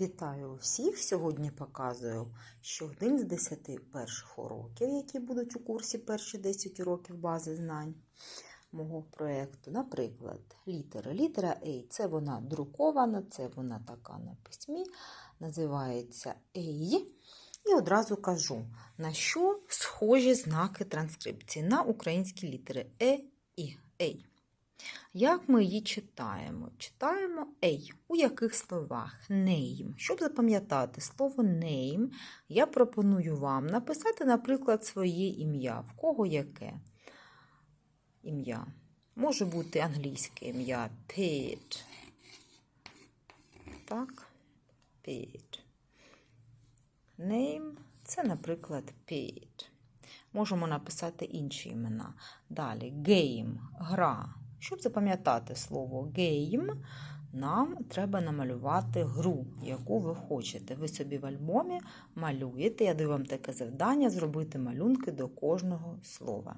Вітаю усіх! Сьогодні показую, що один з 10 перших уроків, які будуть у курсі перші 10 уроків бази знань мого проєкту. Наприклад, літера. Літера A – це вона друкована, це вона така на письмі, називається A. І одразу кажу, на що схожі знаки транскрипції на українські літери Е і A. Як ми її читаємо? Читаємо «ей». У яких словах? Name. Щоб запам'ятати слово name, я пропоную вам написати, наприклад, своє ім'я. В кого яке ім'я? Може бути англійське ім'я Pete. Так, Pete. Name – це, наприклад, Pete. Можемо написати інші імена. Далі game – гра. Щоб запам'ятати слово game, нам треба намалювати гру, яку ви хочете. Ви собі в альбомі малюєте. Я даю вам таке завдання зробити малюнки до кожного слова.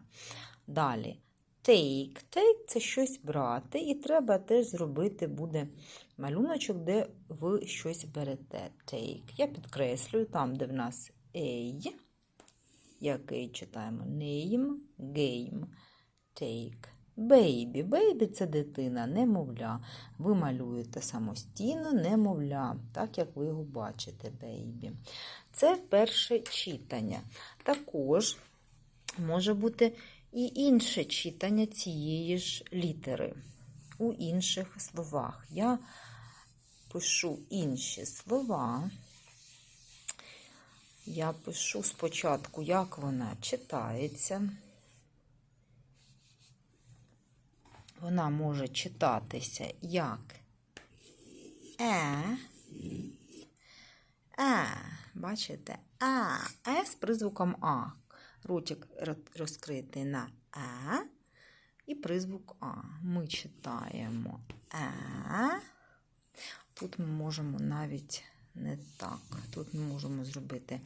Далі take. Take – це щось брати, і треба теж зробити буде малюночок, де ви щось берете. Take. Я підкреслюю там, де в нас A, який читаємо name, game, take. Бейбі. Бейбі це дитина, немовля. Ви малюєте самостійно немовля, так як ви його бачите, бейбі. Це перше читання. Також може бути і інше читання цієї ж літери у інших словах. Я пишу інші слова. Я пишу спочатку, як вона читається. Вона може читатися як е, е, бачите, а, е з призвуком А. Ротик розкритий на е і призвук А. Ми читаємо е. Тут ми можемо навіть не так. Тут ми можемо зробити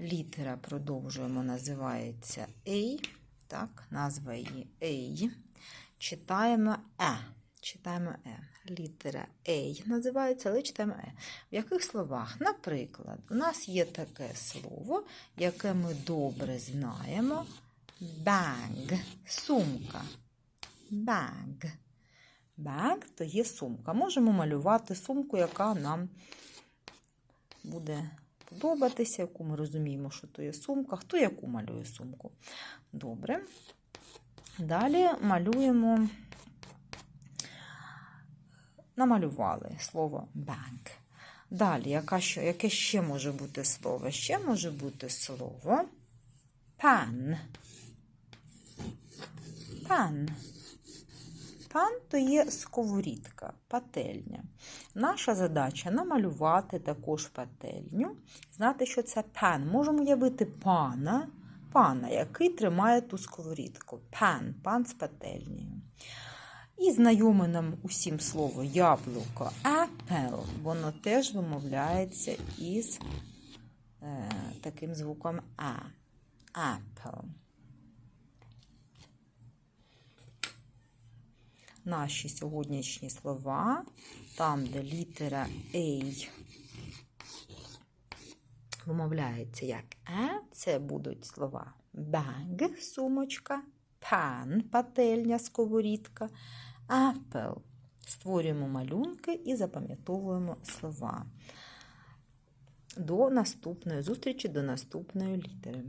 літера, продовжуємо, називається A. Так, назва її A. Читаємо Е. Читаємо Е. Літера Ей називається, але читаємо Е. В яких словах? Наприклад, у нас є таке слово, яке ми добре знаємо. Bag. Сумка. Bag. Bag – то є сумка. Можемо малювати сумку, яка нам буде подобатися, яку ми розуміємо, що то є сумка. Хто яку малює сумку? Добре. Далі малюємо, намалювали слово bank. Далі, яка що, яке ще може бути слово? Ще може бути слово pan. Pan. Пан то є сковорідка, пательня. Наша задача намалювати також пательню, знати, що це пан. Можемо уявити пана пана, який тримає ту сковорідку. Пан, пан з пательнею. І знайоме нам усім слово яблуко apple, воно теж вимовляється із е, таким звуком А. Apple. Наші сьогоднішні слова, там, де літера A вимовляється як е, це будуть слова bag – сумочка, pan – пательня, сковорідка, apple. Створюємо малюнки і запам'ятовуємо слова. До наступної зустрічі, до наступної літери.